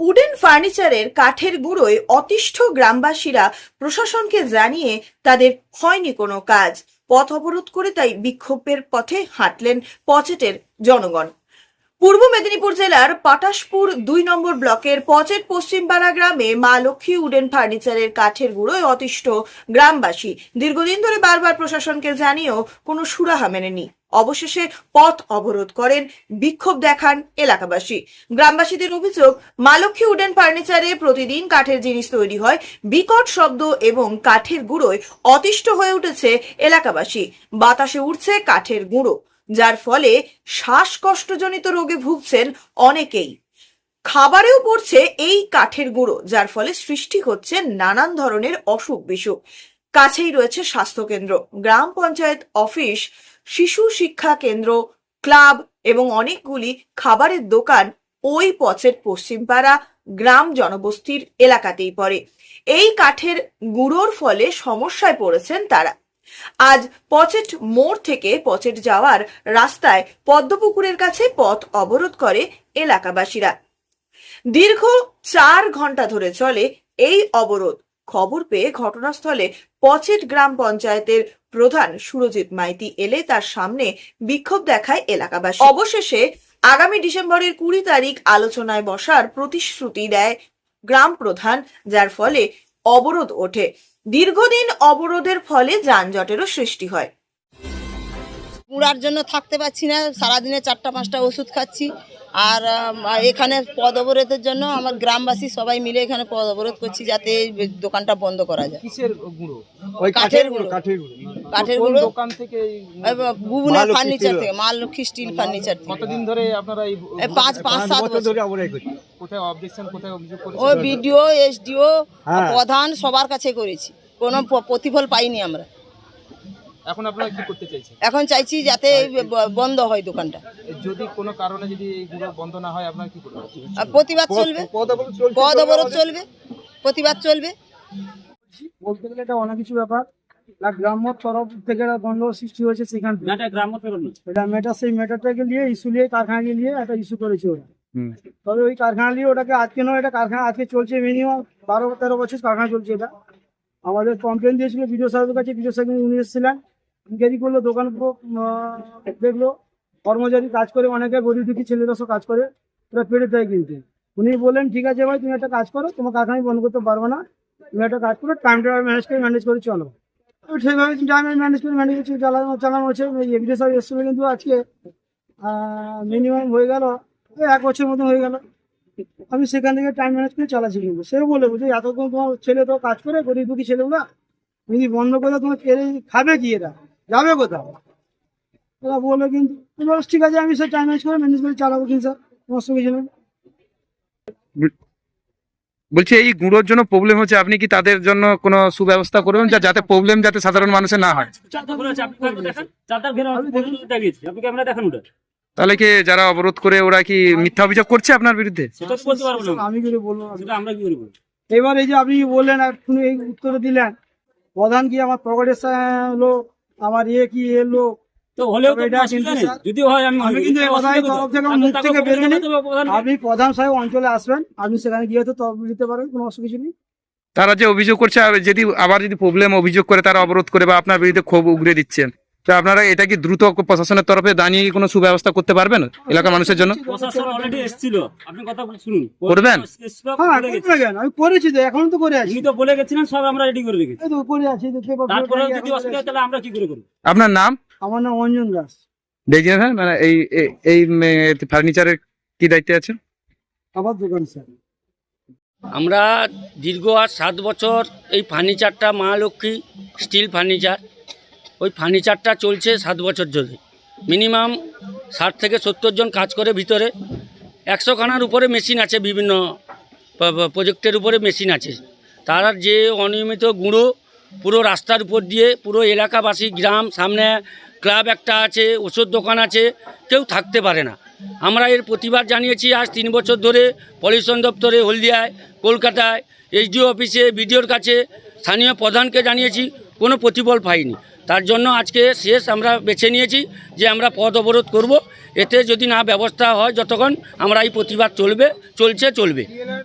Wooden ফার্নিচারের কাঠের গুঁড়োয় অতিষ্ঠ গ্রামবাসীরা প্রশাসনকে জানিয়ে তাদের হয়নি কোনো কাজ। পথ অবরোধ করে তাই বিক্ষোভের পথে হাঁটলেন পচেটের জনগণ। পূর্ব মেদিনীপুর জেলার পাটাশপুর দুই নম্বর ব্লকের পচেট পশ্চিমপাড়া গ্রামে মা লক্ষ্মী উডেন ফার্নিচারের কাঠের গুঁড়োয় অতিষ্ঠ গ্রামবাসী। দীর্ঘদিন ধরে বারবার প্রশাসনকে জানিয়েও কোনো সুরাহা মেনেনি অবশেষে পথ অবরোধ করেন বিক্ষোভ দেখান এলাকাবাসী। গ্রামবাসীদের অভিযোগ মা লক্ষ্মী উডেন ফার্নিচারে প্রতিদিন কাঠের জিনিস তৈরি হয়, বিকট শব্দ এবং কাঠের গুঁড়োয় অতিষ্ঠ হয়ে উঠেছে এলাকাবাসী। বাতাসে উঠছে কাঠের গুঁড়ো, যার ফলে শ্বাসকষ্টজনিত রোগে ভুগছেন অনেকেই। খাবারেও পড়ছে এই কাঠের গুঁড়ো, যার ফলে সৃষ্টি হচ্ছে নানান ধরনের অসুখ বিসুখ কাছেই রয়েছে স্বাস্থ্যকেন্দ্র, গ্রাম পঞ্চায়েত অফিস শিশু শিক্ষা কেন্দ্র, ক্লাব এবং অনেকগুলি খাবারের দোকান ওই পচের পশ্চিমপাড়া গ্রাম জনবস্তির এলাকাতেই পড়ে। এই কাঠের গুঁড়োর ফলে সমস্যায় পড়েছেন তারা। আজ পচেট মোড় থেকে পচেট যাওয়ার রাস্তায় পদ্মপুকুরের কাছে পথ অবরোধ করে এলাকাবাসীরা। দীর্ঘ চার ঘণ্টা ধরে চলে এই অবরোধ। খবর পেয়ে ঘটনাস্থলে পচেট গ্রাম পঞ্চায়েতের প্রধান সুরজিৎ মাইতি এলে তার সামনে বিক্ষোভ দেখায় এলাকাবাসী। অবশেষে আগামী ডিসেম্বরের কুড়ি তারিখ আলোচনায় বসার প্রতিশ্রুতি দেয় গ্রাম প্রধান, যার ফলে অবরোধ ওঠে। দীর্ঘদিন অবরোধের ফলে যানজটেরও সৃষ্টি হয়। পুরার জন্য থাকতে পারছি না সারাদিনে চারটা পাঁচটা ওষুধ খাচ্ছি। আর এখানে পদ অবরোধের জন্য আমার গ্রামবাসী সবাই মিলে এখানে পদ অবরোধ করছি যাতে দোকানটা বন্ধ করা যায়। ওই কাঠের কাঠের গুঁড়ো। কাঠের গুঁড়ো। দোকান থেকে ফার্নিচার থেকে মা লক্ষ্মী স্টিল ফার্নিচার থেকে। কতদিন ধরে আপনারা এই এই পাঁচ পাঁচ সাত বছর ধরে অবরাই করছি কোথায় অবজেকশন কোথায় অভিযোগ ও বিডিও এসডিও হ্যাঁ। প্রধান সবার কাছে করেছি। কোনো প- প্রতিফল পাইনি আমরা। এখন আপনারা কি করতে চাইছেন? এখন চাইছি যাতে বন্ধ হয় দোকানটা। যদি কোনো কারণে যদি এই বন্ধ না হয় আপনারা কি করবেন? আর প্রতিবাদ চলবে। পদ অবরোধ চলবে। প্রতিবাদ চলবে। বলতে গেলে এটা অনেক কিছু ব্যাপার গ্রাম্য তরফ থেকে গন্ডগোল সৃষ্টি হয়েছে সেখান থেকে। এটা মেটা সেই নিয়ে ইস্যু নিয়ে কারখানাকে নিয়ে একটা ইস্যু করেছে ওরা। তবে ওই কারখানা নিয়ে ওটাকে আজকে নয় এটা কারখানা আজকে চলছে মিনিমাম বারো তেরো বছর কারখানা চলছে এটা। আমাদের কমপ্লেন দিয়েছিল বিডিও সাহেবের কাছে বিডিও সাহেব উনি এসেছিলেন। ইনকোয়ারি করল, দোকান দেখল, কর্মচারী কাজ করে, অনেকে গরিব দুঃখী ছেলেরা সব কাজ করে, ওরা পেটে দেয় কিন্তু। উনি বললেন, ঠিক আছে ভাই, তুমি একটা কাজ করো তোমার কারখানা বন্ধ করতে পারব না। তুমি একটা কাজ করো টাইমটা ম্যানেজ করে ম্যানেজ করে চলো। সেইভাবে টাইম ম্যানেজ করে ম্যানেজ করে চালানো চালানো হচ্ছে। এভিডেন্স সাহেব এসেছিল কিন্তু আজকে। মিনিমাম হয়ে গেল এক বছর মতো হয়ে গেল। আমি সেখান থেকে টাইম ম্যানেজ করে চালাচ্ছি কিন্তু। সে বলে বুঝি এতক্ষণ তোমার ছেলে তো কাজ করে, গরিব দুঃখী ছেলেগুলা যদি বন্ধ করে তোমার খাবে কি এরা? যাবে কোথাও এরা বলল কিন্তু ঠিক আছে আমি সে টাইম করে ম্যানেজ করে চালাবো কিন্তু স্যার সমস্ত কিছু নেই বলছি এই গুঁড়োর জন্য প্রবলেম হচ্ছে আপনি কি তাদের জন্য কোনো সুব্যবস্থা করবেন যা- যাতে প্রবলেম যাতে সাধারণ মানুষের না হয়? আপনি ক্যামেরা দেখান ওটা। তাহলে কি যারা অবরোধ করে ওরা কি মিথ্যা অভিযোগ করছে আপনার বিরুদ্ধে? সেটা তো বলতে পারব না। আমি বলব কি করব এবার এই যে আপনি বললেন এক্ষুনি এই উত্তর দিলেন প্রধান কি আমার পকেটের লোক? আমার ইয়ে কি এলো লোক? তো হলেও যদি হয় আমি আমি কিন্তু থেকে আপনি প্রধান সাহেব অঞ্চলে আসবেন আপনি সেখানে গিয়ে তো তরফ দিতে পারেন কোনো অসুবিধা কিছু নেই। তারা যে অভিযোগ করছে যদি আবার যদি প্রবলেম অভিযোগ করে তারা অবরোধ করে বা আপনার বিরুদ্ধে ক্ষোভ উগড়ে দিচ্ছেন। তো আপনারা এটা কি দ্রুত প্রশাসনের তরফে দাঁড়িয়ে কোনো সুব্যবস্থা করতে পারবেন এলাকার মানুষের জন্য? প্রশাসন অলরেডি এসেছিল। আপনি কথা শুনুন। করবেন? এসেছিল, হ্যাঁ আমি করেছি তো এখন তো করে আছি। তো বলে গেছিলেন সব আমরা রেডি করে রেখেছি। তো করে আছি তো তারপরে যদি অসুবিধা তাহলে আমরা কি করে করব? আপনার নাম? আমার নাম অঞ্জন দাস। দেখছেন মানে এই এই- এই ফার্নিচারের কি দায়িত্বে আছেন? আবার দোকান স্যার। আমরা দীর্ঘ আর সাত বছর এই ফার্নিচারটা মা লক্ষ্মী স্টিল ফার্নিচার। ওই ফার্নিচারটা চলছে সাত বছর ধরে। মিনিমাম ষাট থেকে সত্তর জন কাজ করে ভিতরে। একশো খানার উপরে মেশিন আছে বিভিন্ন প্রজেক্টের উপরে মেশিন আছে। তার যে অনিয়মিত গুঁড়ো পুরো রাস্তার উপর দিয়ে পুরো এলাকাবাসী, গ্রাম, সামনে ক্লাব একটা আছে, ওষুধ দোকান আছে, কেউ থাকতে পারে না। আমরা এর প্রতিবাদ জানিয়েছি আজ তিন বছর ধরে পলিউশন দপ্তরে হলদিয়ায়, কলকাতায়, এইচডিও অফিসে, বিডিওর কাছে স্থানীয় প্রধানকে জানিয়েছি কোনো প্রতিফল পাইনি। তার জন্য আজকে শেষ আমরা বেছে নিয়েছি যে আমরা পথ অবরোধ করব। এতে যদি না ব্যবস্থা হয় যতক্ষণ, আমরা এই প্রতিবাদ চলবে, চলছে, চলবে।